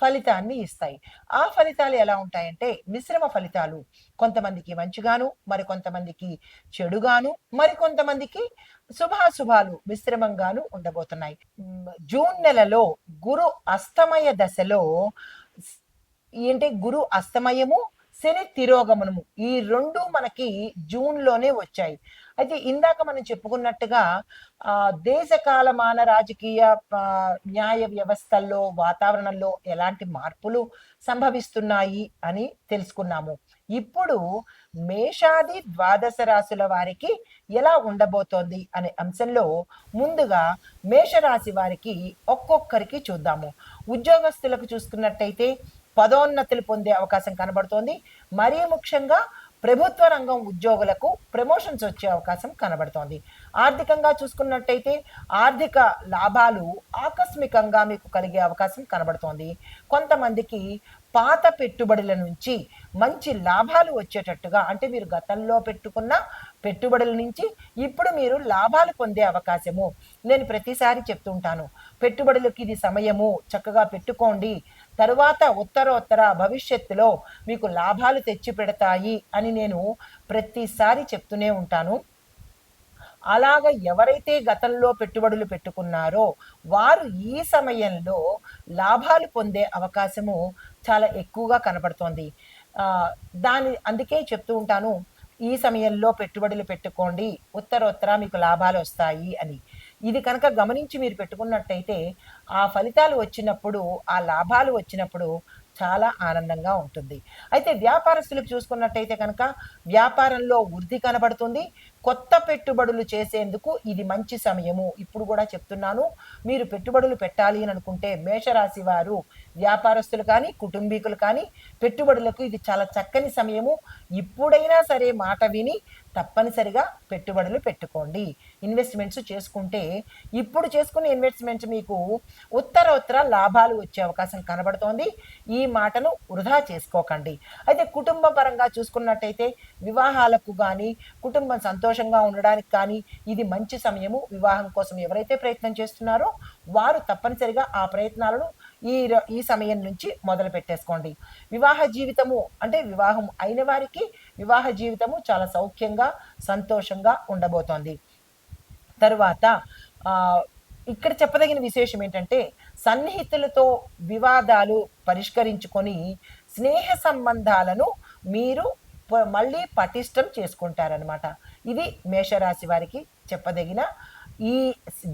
ఫలితాన్ని ఇస్తాయి. ఆ ఫలితాలు ఎలా ఉంటాయంటే మిశ్రమ ఫలితాలు. కొంతమందికి మంచిగాను మరికొంతమందికి చెడుగాను మరి కొంతమందికి శుభాశుభాలు మిశ్రమంగాను ఉండబోతున్నాయి. జూన్ నెలలో గురు అస్తమయ దశలో ఏంటి? గురు అస్తమయము శని తిరోగమనము. ఈ రెండు మనకి జూన్లోనే వచ్చాయి. అయితే ఇందాక మనం చెప్పుకున్నట్టుగా ఆ దేశ కాలమాన రాజకీయ న్యాయ వ్యవస్థల్లో వాతావరణంలో ఎలాంటి మార్పులు సంభవిస్తున్నాయి అని తెలుసుకున్నాము. ఇప్పుడు మేషాది ద్వాదశ రాశుల వారికి ఎలా ఉండబోతోంది అనే అంశంలో ముందుగా మేషరాశి వారికి ఒక్కొక్కరికి చూద్దాము. ఉద్యోగస్తులకు చూసుకున్నట్టయితే పదోన్నతులు పొందే అవకాశం కనబడుతోంది. మరీ ముఖ్యంగా ప్రభుత్వ రంగం ఉద్యోగులకు ప్రమోషన్స్ వచ్చే అవకాశం కనబడుతోంది. ఆర్థికంగా చూసుకున్నట్టయితే ఆర్థిక లాభాలు ఆకస్మికంగా మీకు కలిగే అవకాశం కనబడుతోంది. కొంతమందికి పాత పెట్టుబడుల నుంచి మంచి లాభాలు వచ్చేటట్టుగా అంటే మీరు గతంలో పెట్టుకున్న పెట్టుబడుల నుంచి ఇప్పుడు మీరు లాభాలు పొందే అవకాశము. నేను ప్రతిసారి చెప్తుంటాను పెట్టుబడులకి ఇది సమయము చక్కగా పెట్టుకోండి. తరువాత ఉత్తరోత్తర భవిష్యత్తులో మీకు లాభాలు తెచ్చి పెడతాయి అని నేను ప్రతిసారి చెప్తూనే ఉంటాను. అలాగ ఎవరైతే గతంలో పెట్టుబడులు పెట్టుకున్నారో వారు ఈ సమయంలో లాభాలు పొందే అవకాశము చాలా ఎక్కువగా కనబడుతోంది. దాని అందుకే చెప్తూ ఉంటాను ఈ సమయంలో పెట్టుబడులు పెట్టుకోండి ఉత్తరోత్తర మీకు లాభాలు వస్తాయి అని. ఇది కనుక గమనించి మీరు పెట్టుకున్నట్టయితే ఆ ఫలితాలు వచ్చినప్పుడు ఆ లాభాలు వచ్చినప్పుడు చాలా ఆనందంగా ఉంటుంది. అయితే వ్యాపారస్తులకు చూసుకున్నట్టయితే కనుక వ్యాపారంలో వృద్ధి కనబడుతుంది కొత్త పెట్టుబడులు చేసేందుకు ఇది మంచి సమయము. ఇప్పుడు కూడా చెప్తున్నాను మీరు పెట్టుబడులు పెట్టాలి అని అనుకుంటే మేషరాశి వారు వ్యాపారస్తులు కానీ కుటుంబీకులు కానీ పెట్టుబడులకు ఇది చాలా చక్కని సమయము. ఇప్పుడైనా సరే మాట విని తప్పనిసరిగా పెట్టుబడులు పెట్టుకోండి. ఇన్వెస్ట్మెంట్స్ చేసుకుంటే ఇప్పుడు చేసుకునే ఇన్వెస్ట్మెంట్స్ మీకు ఉత్తర ఉత్తర లాభాలు వచ్చే అవకాశం కనబడుతోంది. ఈ మాటను వృధా చేసుకోకండి. అయితే కుటుంబ పరంగా చూసుకున్నట్టయితే వివాహాలకు కానీ కుటుంబం సంతోషంగా ఉండడానికి కానీ ఇది మంచి సమయము వివాహం కోసం ఎవరైతే ప్రయత్నం చేస్తున్నారో వారు తప్పనిసరిగా ఆ ప్రయత్నాలను ఈ ర- ఈ సమయం నుంచి మొదలు పెట్టేసుకోండి. వివాహ జీవితము అంటే వివాహం అయిన వారికి వివాహ జీవితము చాలా సౌఖ్యంగా సంతోషంగా ఉండబోతోంది. తరువాత ఇక్కడ చెప్పదగిన విశేషం ఏంటంటే సన్నిహితులతో వివాదాలు పరిష్కరించుకొని స్నేహ సంబంధాలను మీరు మళ్ళీ పటిష్టం చేసుకుంటారనమాట ఇది మేషరాశి వారికి చెప్పదగిన ఈ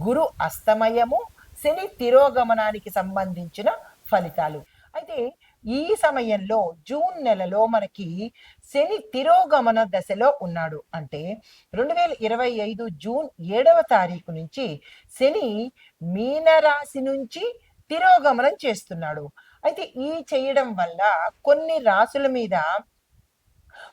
గురు అస్తమయము శని తిరోగమనానికి సంబంధించిన ఫలితాలు. అయితే ఈ సమయంలో జూన్ నెలలో మనకి శని తిరోగమన దశలో ఉన్నాడు. అంటే రెండు వేల ఇరవై ఐదు జూన్ ఏడవ తారీఖు నుంచి శని మీనరాశి నుంచి తిరోగమనం చేస్తున్నాడు. అయితే ఈ చేయడం వల్ల కొన్ని రాసుల మీద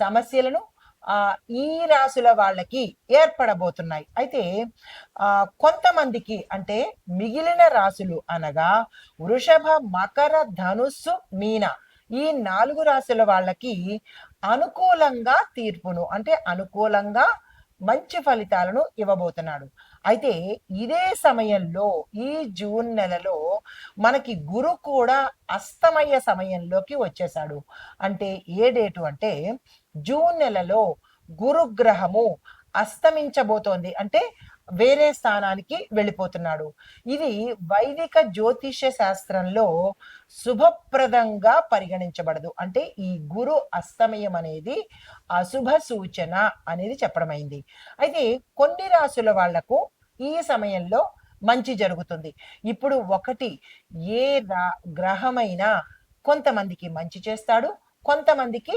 సమస్యలను ఆ ఈ రాశుల వాళ్ళకి ఏర్పడబోతున్నాయి. అయితే ఆ కొంతమందికి అంటే మిగిలిన రాశులు అనగా వృషభ మకర ధనుస్సు మీన ఈ నాలుగు రాశుల వాళ్ళకి అనుకూలంగా తీర్పును అంటే అనుకూలంగా మంచి ఫలితాలను ఇవ్వబోతున్నాడు. అయితే ఇదే సమయంలో ఈ జూన్ నెలలో మనకి గురు కూడా అస్తమయ్య సమయంలోకి వచ్చేసాడు అంటే ఏ డేటు అంటే జూన్ నెలలో గురుగ్రహము అస్తమించబోతోంది. అంటే వేరే స్థానానికి వెళ్ళిపోతున్నాడు. ఇది వైదిక జ్యోతిష్య శాస్త్రంలో శుభప్రదంగా పరిగణించబడదు. అంటే ఈ గురు అస్తమయం అనేది అశుభ సూచన అనేది చెప్పడమైంది. అయితే కొన్ని రాసుల వాళ్ళకు ఈ సమయంలో మంచి జరుగుతుంది. ఇప్పుడు ఒకటి ఏ రా గ్రహమైనా కొంతమందికి మంచి చేస్తాడు కొంతమందికి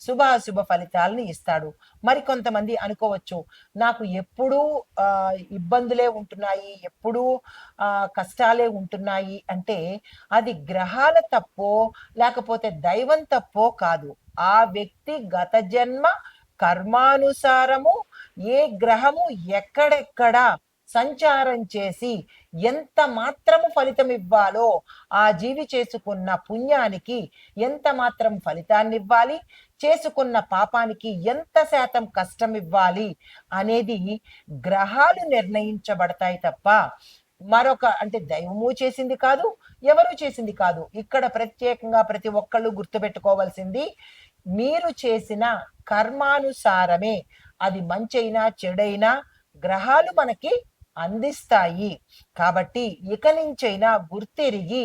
శుభాశుభ ఫలితాలను ఇస్తాడు. మరి కొంతమంది అనుకోవచ్చు నాకు ఎప్పుడూ ఇబ్బందులే ఉంటున్నాయి ఎప్పుడూ కష్టాలే ఉంటున్నాయి అంటే అది గ్రహాల తప్పో లేకపోతే దైవం తప్పో కాదు. ఆ వ్యక్తి గత జన్మ కర్మానుసారము ఏ గ్రహము ఎక్కడెక్కడ సంచారం చేసి ఎంత మాత్రము ఫలితం ఇవ్వాలో ఆ జీవి చేసుకున్న పుణ్యానికి ఎంత మాత్రం ఫలితాన్ని ఇవ్వాలి? చేసుకున్న పాపానికి ఎంత శాతం కష్టం ఇవ్వాలి అనేది గ్రహాలు నిర్ణయించబడతాయి తప్ప మరొక అంటే దైవము చేసింది కాదు ఎవరు చేసింది కాదు. ఇక్కడ ప్రత్యేకంగా ప్రతి ఒక్కళ్ళు గుర్తుపెట్టుకోవాల్సింది మీరు చేసిన కర్మానుసారమే అది మంచైనా చెడైనా గ్రహాలు మనకి అందిస్తాయి. కాబట్టి ఇక నుంచైనా గుర్తెరిగి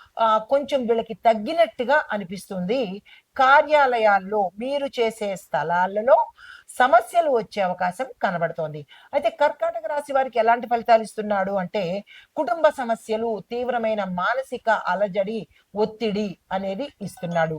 కొంచెం వీళ్ళకి తగ్గినట్టుగా అనిపిస్తుంది. కార్యాలయాల్లో మీరు చేసే స్థలాలలో సమస్యలు వచ్చే అవకాశం కనబడుతోంది. అయితే కర్కాటక రాశి వారికి ఎలాంటి ఫలితాలు ఇస్తున్నాడు అంటే కుటుంబ సమస్యలు తీవ్రమైన మానసిక అలజడి ఒత్తిడి అనేది ఇస్తున్నాడు.